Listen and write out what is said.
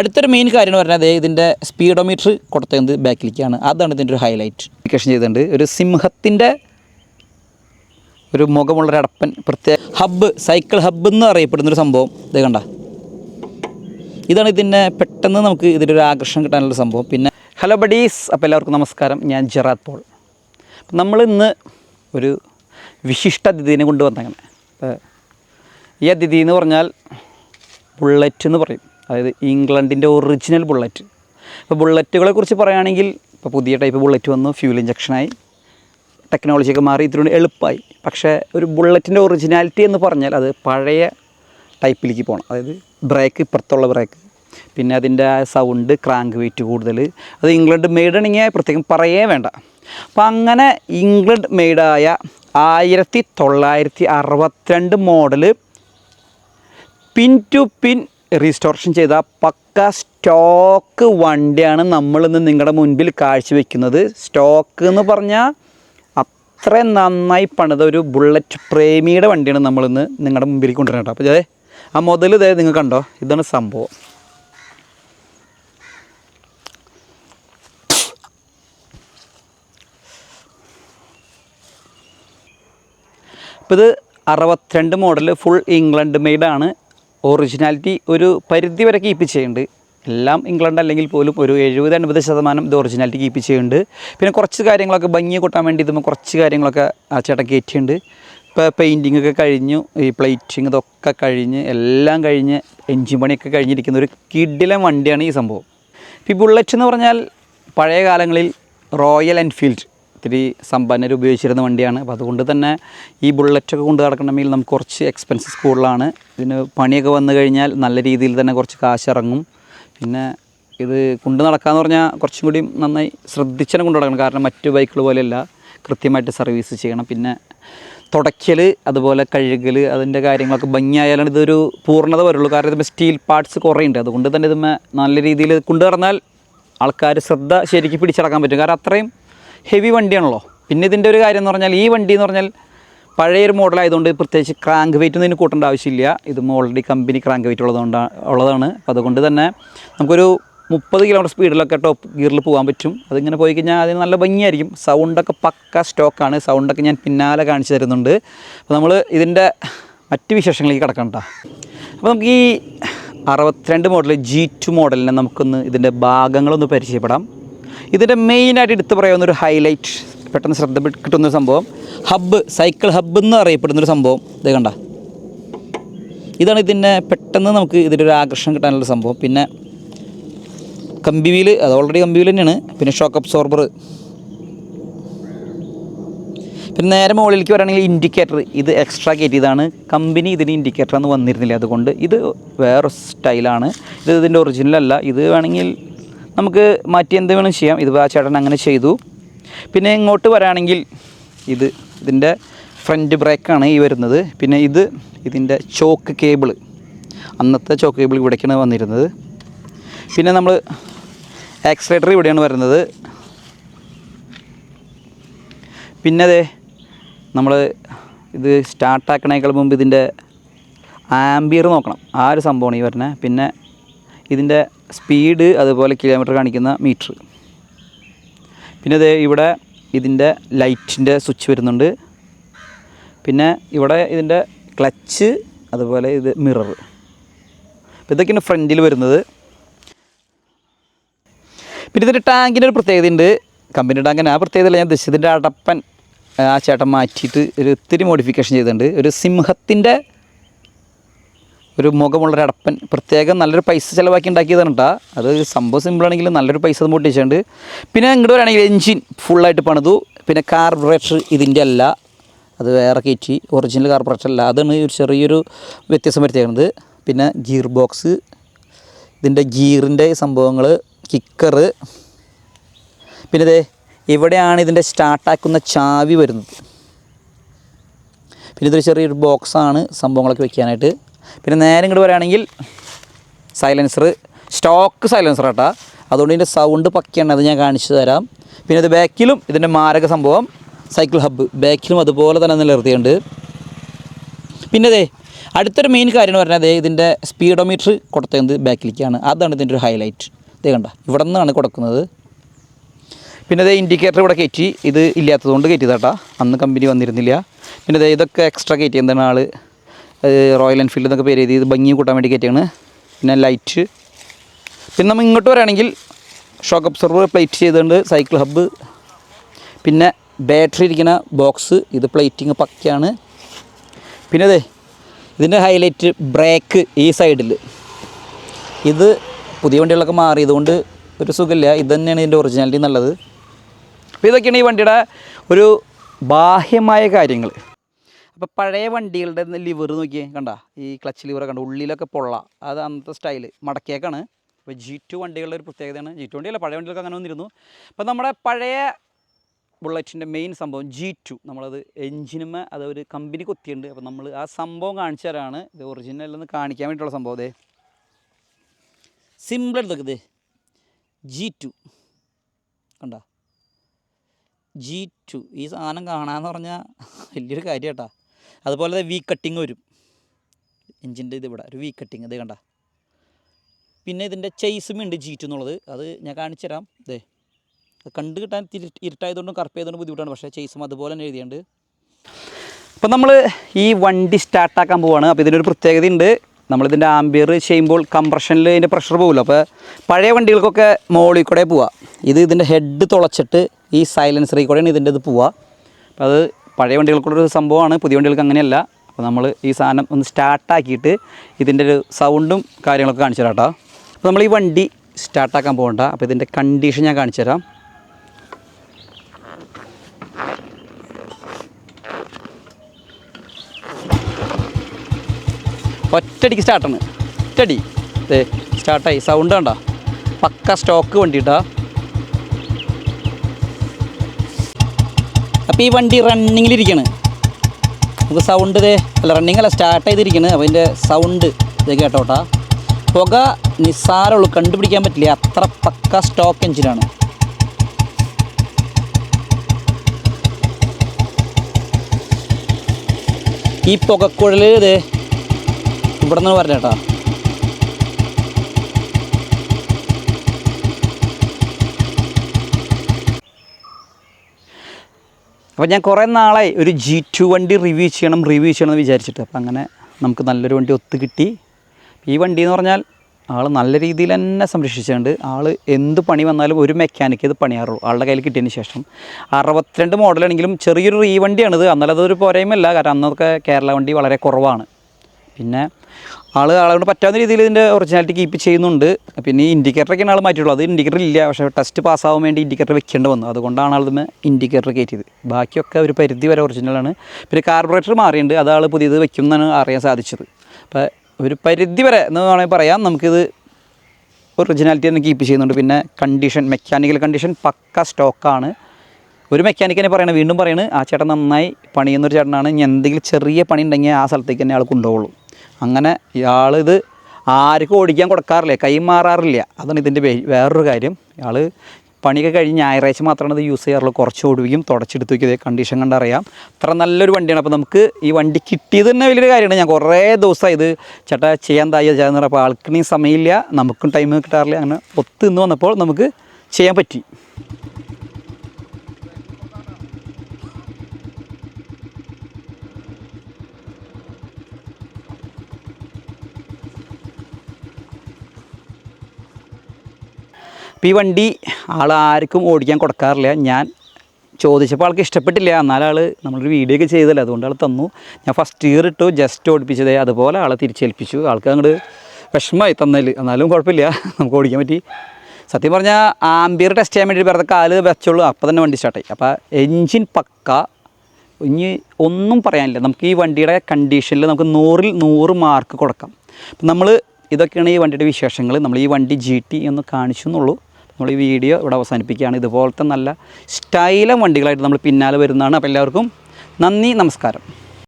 അടുത്തൊരു മെയിൻ കാര്യം എന്ന് പറഞ്ഞാൽ ഇതിന്റെ സ്പീഡോമീറ്റർ കൊടുത്തത് ബാക്കിലേക്കാണ്. അതാണ് ഇതിന്റെ ഒരു ഹൈലൈറ്റ് അപ്ലിക്കേഷൻ ചെയ്തിട്ടുണ്ട്. ഒരു സിംഹത്തിന്റെ ഒരു മുഖമുള്ളൊരു അടപ്പൻ പ്രത്യേക ഹബ്ബ് സൈക്കിൾ ഹബ്ബ് എന്ന് അറിയപ്പെടുന്നൊരു സംഭവം. ഇത് കണ്ട. ഇതാണ് ഇതിന്റെ പെട്ടെന്ന് നമുക്ക് ഇതിന്റെ ഒരു ആകർഷണം കിട്ടാനുള്ള സംഭവം. പിന്നെ ഹലോ ബഡീസ് അപ്പോൾ എല്ലാവർക്കും നമസ്കാരം. ഞാൻ ജെറാത്ത് പോൾ. നമ്മളിന്ന് നമ്മൾ ഇന്ന് ഒരു വിശിഷ്ട അതിഥിനെ കൊണ്ടുവന്നങ്ങനെ ഈ അതിഥി എന്ന് പറഞ്ഞാൽ ബുള്ളറ്റ് എന്ന് പറയും. അതായത് ഇംഗ്ലണ്ടിന്റെ ഒറിജിനൽ ബുള്ളറ്റ്. ഇപ്പോൾ ബുള്ളറ്റുകളെ കുറിച്ച് പറയുകയാണെങ്കിൽ ഇപ്പോൾ പുതിയ ടൈപ്പ് ബുള്ളറ്റ് വന്നു ഫ്യൂൽ ഇഞ്ചക്ഷനായി ടെക്നോളജിയൊക്കെ മാറി ഇതിലൂടെ എളുപ്പമായി. പക്ഷേ ഒരു ബുള്ളറ്റിന്റെ ഒറിജിനാലിറ്റി എന്ന് പറഞ്ഞാൽ അത് പഴയ ടൈപ്പിലേക്ക് പോകണം അതായത് ബ്രേക്ക് ഇപ്പുറത്തുള്ള ബ്രേക്ക് പിന്നെ അതിന്റെ സൗണ്ട് ക്രാങ്ക് വെയിറ്റ് കൂടുതൽ. അത് ഇംഗ്ലണ്ട് മെയ്ഡാണെങ്കിൽ പ്രത്യേകം പറയേ വേണ്ട. അപ്പം അങ്ങനെ ഇംഗ്ലണ്ട് മെയ്ഡായ ആയിരത്തി തൊള്ളായിരത്തി അറുപത്തിരണ്ട് model pin two pin restoration ചെയ്ത പക്ക സ്റ്റോക്ക് വണ്ടിയാണ് നമ്മളിന്ന് നിങ്ങളുടെ മുൻപിൽ കാഴ്ചവെക്കുന്നത്. സ്റ്റോക്ക് എന്ന് പറഞ്ഞാൽ അത്ര നന്നായി പണിത ഒരു ബുള്ളറ്റ് പ്രേമിയുടെ വണ്ടിയാണ് നമ്മളിന്ന് നിങ്ങളുടെ മുമ്പിൽ കൊണ്ടുവരുന്നത് കേട്ടോ. അപ്പോൾ അതെ ആ മുതൽ ഇതേ നിങ്ങൾ കണ്ടോ? ഇതാണ് സംഭവം. അപ്പോൾ ഇത് അറുപത്തിരണ്ട് മോഡൽ ഫുൾ ഇംഗ്ലണ്ട് മെയ്ഡാണ് ഒറിജിനാലിറ്റി ഒരു പരിധി വരെ കീപ്പ് ചെയ്യുന്നുണ്ട്. എല്ലാം ഇംഗ്ലണ്ട് അല്ലെങ്കിൽ പോലും ഒരു എഴുപത് എൺപത് ശതമാനം ഇത് ഒറിജിനാലിറ്റി കീപ്പ് ചെയ്യുന്നുണ്ട്. പിന്നെ കുറച്ച് കാര്യങ്ങളൊക്കെ ഭംഗി കൂട്ടാൻ വേണ്ടി ഇതുമ്പോൾ കുറച്ച് കാര്യങ്ങളൊക്കെ ആ ചേട്ടൻ കയറ്റിയിട്ടുണ്ട്. ഇപ്പോൾ പെയിന്റിങ് ഒക്കെ കഴിഞ്ഞു ഈ പ്ലേറ്റിംഗ് ഇതൊക്കെ കഴിഞ്ഞ് എല്ലാം കഴിഞ്ഞ് എൻജിൻ പണിയൊക്കെ കഴിഞ്ഞിരിക്കുന്ന ഒരു കിഡിലൻ വണ്ടിയാണ് ഈ സംഭവം. ഇപ്പോൾ ബുള്ളറ്റ് എന്ന് പറഞ്ഞാൽ പഴയ കാലങ്ങളിൽ റോയൽ എൻഫീൽഡ് ഇത്തിരി സമ്പന്നർ ഉപയോഗിച്ചിരുന്ന വണ്ടിയാണ്. അപ്പോൾ അതുകൊണ്ട് തന്നെ ഈ ബുള്ളറ്റൊക്കെ കൊണ്ട് നടക്കണമെങ്കിൽ നമുക്ക് കുറച്ച് എക്സ്പെൻസസ് കൂടുതലാണ്. ഇതിന് പണിയൊക്കെ വന്നു കഴിഞ്ഞാൽ നല്ല രീതിയിൽ തന്നെ കുറച്ച് കാശ് ഇറങ്ങും പിന്നെ ഇത് കൊണ്ട് നടക്കാന്ന് പറഞ്ഞാൽ കുറച്ചും കൂടി നന്നായി ശ്രദ്ധിച്ചാണ് കൊണ്ട് നടക്കണം. കാരണം മറ്റു ബൈക്കുകൾ പോലെയല്ല കൃത്യമായിട്ട് സർവീസ് ചെയ്യണം. പിന്നെ തുടയ്ക്കൽ അതുപോലെ കഴുകൽ അതിന്റെ കാര്യങ്ങളൊക്കെ ഭംഗിയായാലാണ് ഇതൊരു പൂർണത വരുള്ളൂ. കാരണം ഇതിൽ സ്റ്റീൽ പാർട്സ് കുറേ ഉണ്ട് അതുകൊണ്ട് തന്നെ ഇതുമ്മേ നല്ല രീതിയിൽ കൊണ്ടു നടന്നാൽ ആൾക്കാർ ശ്രദ്ധ ശരിക്കും പിടിച്ചടക്കാൻ പറ്റും. കാരണം അത്രയും ഹെവി വണ്ടിയാണല്ലോ. പിന്നെ ഇതിന്റെ ഒരു കാര്യം എന്ന് പറഞ്ഞാൽ ഈ വണ്ടി എന്ന് പറഞ്ഞാൽ പഴയ ഒരു മോഡലായതുകൊണ്ട് പ്രത്യേകിച്ച് ക്രാങ്ക് വെയിറ്റ് ഒന്നും ഇതിന് കൂട്ടേണ്ട ആവശ്യമില്ല. ഇത് ഓൾറെഡി കമ്പനി ക്രാങ്ക് വെയിറ്റ് ഉള്ളതുകൊണ്ടാണ് ഉള്ളതാണ്. അപ്പോൾ അതുകൊണ്ട് തന്നെ നമുക്കൊരു മുപ്പത് കിലോമീറ്റർ സ്പീഡിലൊക്കെ ടോപ്പ് ഗിയറിൽ പോകാൻ പറ്റും. അതിങ്ങനെ പോയി കഴിഞ്ഞാൽ അതിന് നല്ല ഭംഗിയായിരിക്കും. സൗണ്ടൊക്കെ പക്ക സ്റ്റോക്കാണ് സൗണ്ടൊക്കെ ഞാൻ പിന്നാലെ കാണിച്ചു തരുന്നുണ്ട്. അപ്പോൾ നമ്മൾ ഇതിന്റെ മറ്റ് വിശേഷങ്ങളിലേക്ക് കിടക്കണ്ട അപ്പോൾ നമുക്ക് ഈ അറുപത്തിരണ്ട് മോഡൽ ജി ടു മോഡലിനെ നമുക്കൊന്ന് ഇതിന്റെ ഭാഗങ്ങളൊന്ന് പരിചയപ്പെടാം. ഇതിന്റെ മെയിനായിട്ട് എടുത്തു പറയാവുന്ന ഒരു ഹൈലൈറ്റ് പെട്ടെന്ന് ശ്രദ്ധ കിട്ടുന്ന ഒരു സംഭവം. ഹബ്ബ് സൈക്കിൾ ഹബ്ബ് എന്ന് അറിയപ്പെടുന്ന ഒരു സംഭവം. ഇത് കണ്ട? ഇതാണ് ഇതിന്റെ പെട്ടെന്ന് നമുക്ക് ഇതിന്റെ ഒരു ആകർഷണം കിട്ടാനുള്ള സംഭവം. പിന്നെ കമ്പി വീൽ അത് ഓൾറെഡി കമ്പി വീൽ തന്നെയാണ്. പിന്നെ ഷോക്ക് അബ്സോർബർ പിന്നെ നേരെ മുകളിലേക്ക് വരാണെങ്കിൽ ഇൻഡിക്കേറ്റർ ഇത് എക്സ്ട്രാ കയറ്റിയതാണ് കമ്പനി ഇതിന് ഇൻഡിക്കേറ്റർ എന്ന് വന്നിരുന്നില്ല. അതുകൊണ്ട് ഇത് വേറെ സ്റ്റൈലാണ് ഇത് ഇതിന്റെ ഒറിജിനൽ അല്ല. ഇത് വേണമെങ്കിൽ നമുക്ക് മാറ്റി എന്ത് വേണം ചെയ്യാം? ഇത് ആ ചേട്ടൻ അങ്ങനെ ചെയ്തു. പിന്നെ ഇങ്ങോട്ട് വരാണെങ്കിൽ ഇത് ഇതിന്റെ ഫ്രണ്ട് ബ്രേക്കാണ് ഈ വരുന്നത്. പിന്നെ ഇത് ഇതിന്റെ ചോക്ക് കേബിൾ അന്നത്തെ ചോക്ക് കേബിൾ ഇവിടേക്കാണ് വന്നിരുന്നത്. പിന്നെ നമ്മൾ ആക്സിലേറ്റർ ഇവിടെയാണ് വരുന്നത്. പിന്നെ അതെ നമ്മൾ ഇത് സ്റ്റാർട്ടാക്കണേക്കാൾ മുമ്പ് ഇതിന്റെ ആംബിയർ നോക്കണം. ആ ഒരു സംഭവമാണ് ഈ വരുന്നത്. പിന്നെ ഇതിന്റെ സ്പീഡ് അതുപോലെ കിലോമീറ്റർ കാണിക്കുന്ന മീറ്റർ. പിന്നെ ഇത് ഇവിടെ ഇതിന്റെ ലൈറ്റിന്റെ സ്വിച്ച് വരുന്നുണ്ട്. പിന്നെ ഇവിടെ ഇതിന്റെ ക്ലച്ച് അതുപോലെ ഇത് മിറർ. അപ്പോൾ ഇതൊക്കെയാണ് ഫ്രണ്ടിൽ വരുന്നത്. പിന്നെ ഇതിന്റെ ടാങ്കിന്റെ ഒരു പ്രത്യേകത ഉണ്ട് കമ്പനി ടാങ്കിന് ആ പ്രത്യേകത ഞാൻ ഉദ്ദേശിച്ചത് ഇതിന്റെ അടപ്പൻ ആ ചേട്ടൻ മാറ്റിയിട്ട് ഒരു ഒത്തിരി മോഡിഫിക്കേഷൻ ചെയ്തിട്ടുണ്ട്. ഒരു സിംഹത്തിന്റെ ഒരു മുഖമുള്ളൊരു അടപ്പൻ. പ്രത്യേകം നല്ലൊരു പൈസ ചിലവാക്കി ഉണ്ടാക്കിയതാണ് കേട്ടോ അത് സംഭവം സിമ്പിളാണെങ്കിലും നല്ലൊരു പൈസ പൊട്ടിച്ചിട്ടുണ്ട് പിന്നെ ഇങ്ങോട്ട് വരാണെങ്കിൽ എൻജിൻ ഫുള്ളായിട്ട് പണിതു. പിന്നെ കാർബറേറ്റർ ഇതിന്റെ അല്ല. അത് വേറെ കയറ്റി. ഒറിജിനൽ കാർബറേറ്റർ അല്ല. അതാണ് ഒരു ചെറിയൊരു വ്യത്യാസം വരുത്തിയേക്കുന്നത് പിന്നെ ഗിയർ ബോക്സ് ഇതിന്റെ ഗിയറിന്റെ സംഭവങ്ങൾ കിക്കറ് പിന്നെ ഇതേ ഇവിടെയാണ് ഇതിന്റെ സ്റ്റാർട്ടാക്കുന്ന ചാവി വരുന്നത്. പിന്നെ ഇതൊരു ചെറിയൊരു ബോക്സാണ് സംഭവങ്ങളൊക്കെ വെക്കാനായിട്ട്. പിന്നെ നേരെ ഇങ്ങോട്ട് പറയുകയാണെങ്കിൽ സൈലൻസർ സ്റ്റോക്ക് സൈലൻസർ കേട്ടോ അതുകൊണ്ട് ഇതിന്റെ സൗണ്ട് പക്കയാണ് അത് ഞാൻ കാണിച്ചു തരാം. പിന്നെ ഇത് ബാക്കിലും ഇതിന്റെ മാരക സംഭവം സൈക്കിൾ ഹബ്ബ് ബാക്കിലും അതുപോലെ തന്നെ നിലനിർത്തിയുണ്ട് പിന്നെ അതെ അടുത്തൊരു മെയിൻ കാര്യം എന്ന് പറഞ്ഞാൽ അതേ ഇതിന്റെ സ്പീഡോമീറ്റർ കൊടുത്തത് ബാക്കിലേക്കാണ് അതാണ് ഇതിന്റെ ഒരു ഹൈലൈറ്റ് ഇതേ കണ്ട ഇവിടെ നിന്നാണ് കൊടുക്കുന്നത്. പിന്നെ അതേ ഇൻഡിക്കേറ്റർ ഇവിടെ കയറ്റി. ഇത് ഇല്ലാത്തതുകൊണ്ട് കയറ്റിയതാട്ടാ. അന്ന് കമ്പനി വന്നിരുന്നില്ല. പിന്നെ അതേ ഇതൊക്കെ എക്സ്ട്രാ കയറ്റി എന്താണ് ആൾ റോയൽ എൻഫീൽഡ് എന്നൊക്കെ പേര് എഴുതി ഇത് ഭംഗി കൂട്ടാൻ വേണ്ടി കയറ്റിയാണ്. പിന്നെ ലൈറ്റ് പിന്നെ നമ്മൾ ഇങ്ങോട്ട് വരാണെങ്കിൽ ഷോക്ക് അബ്സർവർ പ്ലേറ്റ് ചെയ്തുകൊണ്ട് സൈക്കിൾ ഹബ്ബ് പിന്നെ ബാറ്ററി ഇരിക്കുന്ന ബോക്സ് ഇത് പ്ലേറ്റിങ് പക്കയാണ്. പിന്നെ അതെ ഇതിന്റെ ഹൈലൈറ്റ് ബ്രേക്ക് ഈ സൈഡിൽ ഇത് പുതിയ വണ്ടികളൊക്കെ മാറിയതുകൊണ്ട് ഒരു സുഖമില്ല. ഇത് തന്നെയാണ് ഇതിന്റെ ഒറിജിനാലിറ്റി നല്ലത്. അപ്പോൾ ഇതൊക്കെയാണ് ഈ വണ്ടിയുടെ ഒരു ബാഹ്യമായ കാര്യങ്ങൾ അപ്പോൾ പഴയ വണ്ടികളുടെ ലിവർ നോക്കിയേ കണ്ട? ഈ ക്ലച്ച് ലിവർ കണ്ട? ഉള്ളിലൊക്കെ പൊള്ള. അത് അന്നത്തെ സ്റ്റൈൽ മടക്കേക്കാണ് അപ്പോൾ ജി ടു വണ്ടികളുടെ ഒരു പ്രത്യേകതയാണ്. ജി ടു വണ്ടിയല്ല പഴയ വണ്ടികൾക്ക് അങ്ങനെ വന്നിരുന്നു. അപ്പോൾ നമ്മുടെ പഴയ ബുള്ളറ്റിന്റെ മെയിൻ സംഭവം ജി ടു നമ്മളത് എഞ്ചിനുമ അത് ഒരു കമ്പനി കൊത്തിയുണ്ട് അപ്പോൾ നമ്മൾ ആ സംഭവം കാണിച്ചു തരാണ്. ഇത് ഒറിജിനൽ എന്ന് കാണിക്കാൻ വേണ്ടിയിട്ടുള്ള സംഭവം. അതെ സിമ്പിൾ എടുത്തേക്കത് ജി ടു കണ്ട? ജി ടു ഈ സാധനം കാണാന്ന് പറഞ്ഞാൽ വലിയൊരു കാര്യം കേട്ടാ അതുപോലെ വി കട്ടിങ് വരും. എഞ്ചിന്റെ ഇത് ഇവിടെ ഒരു വി കട്ടിങ് ഇത് കണ്ട. പിന്നെ ഇതിന്റെ ഉണ്ട് ജീറ്റ് എന്നുള്ളത്. അത് ഞാൻ കാണിച്ചു തരാം. ഇതേ കണ്ട് കിട്ടാൻ ഇരുട്ടായതുകൊണ്ടും ഇരുട്ടായതുകൊണ്ടും കറുപ്പായതുകൊണ്ടും ബുദ്ധിമുട്ടാണ്. പക്ഷേ ചെയ്സും അതുപോലെ തന്നെ എഴുതിയുണ്ട്. അപ്പം നമ്മൾ ഈ വണ്ടി സ്റ്റാർട്ടാക്കാൻ പോവാണ്. അപ്പോൾ ഇതിനൊരു പ്രത്യേകത ഉണ്ട് നമ്മളിതിന്റെ ആംബിയർ ചെയ്യുമ്പോൾ കംപ്രഷനിൽ ഇതിന്റെ പ്രഷർ പോകില്ല അപ്പോൾ പഴയ വണ്ടികൾക്കൊക്കെ മോളിൽ കൂടെ പോവാം. ഇത് ഇതിന്റെ ഹെഡ് തുളച്ചിട്ട് ഈ സൈലൻസറിൽ കൂടെയാണ് ഇതിന്റെ ഇത് പോവുക അപ്പോൾ അത് പഴയ വണ്ടികൾക്കുള്ളൊരു സംഭവമാണ് പുതിയ വണ്ടികൾക്ക് അങ്ങനെയല്ല. അപ്പോൾ നമ്മൾ ഈ സാധനം ഒന്ന് സ്റ്റാർട്ടാക്കിയിട്ട് ഇതിന്റെ ഒരു സൗണ്ടും കാര്യങ്ങളൊക്കെ കാണിച്ചു തരാം കേട്ടോ അപ്പോൾ നമ്മൾ ഈ വണ്ടി സ്റ്റാർട്ടാക്കാൻ പോകണ്ട. അപ്പോൾ ഇതിന്റെ കണ്ടീഷൻ ഞാൻ കാണിച്ചു തരാം. ഒറ്റടിക്ക് സ്റ്റാർട്ടാണ് ഒറ്റടി സ്റ്റാർട്ടായി സൗണ്ട് കണ്ട? പക്ക സ്റ്റോക്ക് വണ്ടിട്ടാ അപ്പോൾ ഈ വണ്ടി റണ്ണിങ്ങിലിരിക്കുകയാണ് നമുക്ക് സൗണ്ട് ഇതേ അല്ല റണ്ണിങ് അല്ല സ്റ്റാർട്ട് ചെയ്തിരിക്കുന്നത് അപ്പോൾ അതിന്റെ സൗണ്ട് ഇത് കേട്ടോട്ടാ. പുക നിസ്സാരമുള്ളൂ കണ്ടുപിടിക്കാൻ പറ്റില്ല. അത്ര പക്ക സ്റ്റോക്ക് എഞ്ചിനാണ് ഈ പുകക്കുഴൽ ഇത് ഇവിടെ നിന്ന് പറഞ്ഞേട്ടാ. അപ്പോൾ ഞാൻ കുറേ നാളായി ഒരു ജി ടു വണ്ടി റിവ്യൂ ചെയ്യണം റിവ്യൂ ചെയ്യണം എന്ന് വിചാരിച്ചിട്ട്. അപ്പോൾ അങ്ങനെ നമുക്ക് നല്ലൊരു വണ്ടി ഒത്തു കിട്ടി. ഈ വണ്ടി എന്ന് പറഞ്ഞാൽ ആൾ നല്ല രീതിയിൽ തന്നെ സംരക്ഷിച്ചിട്ടുണ്ട്. ആൾ എന്ത് പണി വന്നാലും ഒരു മെക്കാനിക്ക് ഇത് പണിയാറുള്ളൂ. ആളുടെ കയ്യിൽ കിട്ടിയതിന് ശേഷം. അറുപത്തിരണ്ട് മോഡലാണെങ്കിലും ചെറിയൊരു റീ വണ്ടിയാണിത് എന്നാലും അതൊരു പോരായ്മയല്ല. കാരണം അന്നൊക്കെ കേരള വണ്ടി വളരെ കുറവാണ്. പിന്നെ ആൾ ആളെ കൊണ്ട് പറ്റാവുന്ന രീതിയിൽ ഇതിന്റെ ഒറിജിനാലിറ്റി കീപ്പ് ചെയ്യുന്നുണ്ട്. പിന്നെ ഈ ഇൻഡിക്കേറ്ററൊക്കെയാണ് ആൾ മാറ്റിയുള്ളൂ അത് ഇൻഡിക്കേറ്റർ ഇല്ല. പക്ഷേ ടെസ്റ്റ് പാസ്സാവാൻ വേണ്ടി ഇൻഡിക്കേറ്റർ വെക്കേണ്ടി വന്നു. അതുകൊണ്ടാണ് ആൾ ഇൻഡിക്കേറ്റർ കയറ്റിയത്. ബാക്കിയൊക്കെ ഒരു പരിധി വരെ ഒറിജിനലാണ് പിന്നെ കാർബറേറ്റർ മാറിയിട്ടുണ്ട്. അത് ആൾ പുതിയത് വെക്കും എന്നാണ് അറിയാൻ സാധിച്ചത്. അപ്പോൾ ഒരു പരിധി വരെ എന്ന് വേണമെങ്കിൽ പറയാം. നമുക്കിത് ഒറിജിനാലിറ്റി തന്നെ കീപ്പ് ചെയ്യുന്നുണ്ട്. പിന്നെ കണ്ടീഷൻ മെക്കാനിക്കൽ കണ്ടീഷൻ പക്ക സ്റ്റോക്കാണ് ഒരു മെക്കാനിക്കനെ പറയണത്. വീണ്ടും പറയണത് ആ ചേട്ടൻ നന്നായി പണിയുന്നൊരു ചേട്ടനാണ്. ഇനി എന്തെങ്കിലും ചെറിയ പണി ഉണ്ടെങ്കിൽ ആ സ്ഥലത്തേക്ക് തന്നെ ആൾ കൊണ്ടുപോകുള്ളൂ. അങ്ങനെ ഇയാളിത് ആർക്കും ഓടിക്കാൻ കൊടുക്കാറില്ല കൈമാറാറില്ല അതാണ് ഇതിന്റെ വേറൊരു കാര്യം. ഇയാൾ പണിയൊക്കെ കഴിഞ്ഞ് ഞായറാഴ്ച മാത്രമാണ് ഇത് യൂസ് ചെയ്യാറുള്ളൂ. കുറച്ച് ഓടുകയും തുടച്ചെടുത്ത് വയ്ക്കുക കണ്ടീഷൻ കണ്ടറിയാം അത്ര നല്ലൊരു വണ്ടിയാണ്. അപ്പോൾ നമുക്ക് ഈ വണ്ടി കിട്ടിയത് തന്നെ വലിയൊരു കാര്യമാണ്. ഞാൻ കുറേ ദിവസമായി ഇത് ചേട്ടാ ചെയ്യാൻ തായി ചെയ്യാന്ന് പറഞ്ഞപ്പോൾ ആൾക്കിനെയും സമയമില്ല. നമുക്കും ടൈം കിട്ടാറില്ല. അങ്ങനെ ഒത്തു നിന്ന് വന്നപ്പോൾ നമുക്ക് ചെയ്യാൻ പറ്റി. അപ്പോൾ ഈ വണ്ടി ആൾ ആർക്കും ഓടിക്കാൻ കൊടുക്കാറില്ല. ഞാൻ ചോദിച്ചപ്പോൾ ആൾക്ക് ഇഷ്ടപ്പെട്ടില്ല. എന്നാലാൾ നമ്മളൊരു വീഡിയോ ഒക്കെ ചെയ്തല്ലോ അതുകൊണ്ട് ആൾ തന്നു. ഞാൻ ഫസ്റ്റ് ഇയർ ഇട്ടു ജസ്റ്റ് ഓടിപ്പിച്ചതേ അതുപോലെ ആളെ തിരിച്ചേൽപ്പിച്ചു. ആൾക്ക് അങ്ങോട്ട് വിഷമമായി തന്നതിൽ എന്നാലും കുഴപ്പമില്ല. നമുക്ക് ഓടിക്കാൻ പറ്റി. സത്യം പറഞ്ഞാൽ ആംബിയർ ടെസ്റ്റ് ചെയ്യാൻ വേണ്ടി വെറുതെ കാൽ വെച്ചുള്ളൂ അപ്പോൾ തന്നെ വണ്ടി സ്റ്റാർട്ടായി അപ്പോൾ എൻജിൻ പക്ക. ഇനി ഒന്നും പറയാനില്ല. നമുക്ക് ഈ വണ്ടിയുടെ കണ്ടീഷനിൽ നമുക്ക് നൂറിൽ നൂറ് മാർക്ക് കൊടുക്കാം. നമ്മൾ ഇതൊക്കെയാണ് ഈ വണ്ടിയുടെ വിശേഷങ്ങൾ നമ്മൾ ഈ വണ്ടി ജി ടി എന്ന് കാണിച്ചു എന്നുള്ളൂ. നമ്മൾ ഈ വീഡിയോ ഇവിടെ അവസാനിപ്പിക്കുകയാണ്. ഇതുപോലത്തെ നല്ല സ്റ്റൈലം വണ്ടികളായിട്ട് നമ്മൾ പിന്നാലെ വരുന്നതാണ്. അപ്പോൾ എല്ലാവർക്കും നന്ദി നമസ്കാരം.